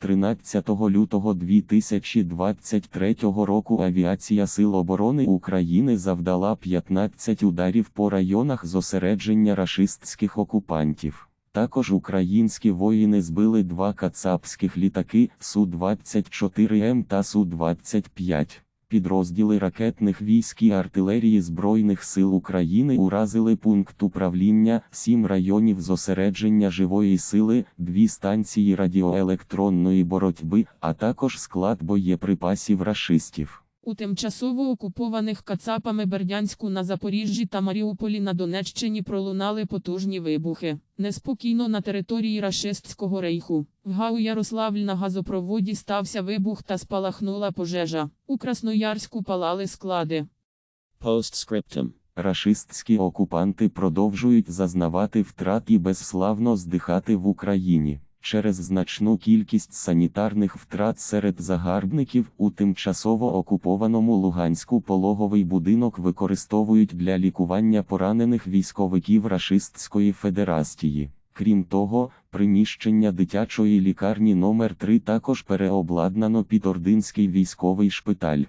13 лютого 2023 року авіація Сил оборони України завдала 15 ударів по районах зосередження рашистських окупантів. Також українські воїни збили два кацапських літаки Су-24М та Су-25. Підрозділи ракетних військ і артилерії Збройних сил України уразили пункт управління, сім районів зосередження живої сили, дві станції радіоелектронної боротьби, а також склад боєприпасів рашистів. У тимчасово окупованих Кацапами Бердянську на Запоріжжі та Маріуполі на Донеччині пролунали потужні вибухи. Неспокійно на території рашистського рейху. В Гау Ярославль на газопроводі стався вибух та спалахнула пожежа. У Красноярську палали склади. Postscriptum. Рашистські окупанти продовжують зазнавати втрат і безславно здихати в Україні. Через значну кількість санітарних втрат серед загарбників у тимчасово окупованому Луганську пологовий будинок використовують для лікування поранених військовиків Рашистської Федерації. Крім того, приміщення дитячої лікарні номер 3 також переобладнано під Ординський військовий шпиталь.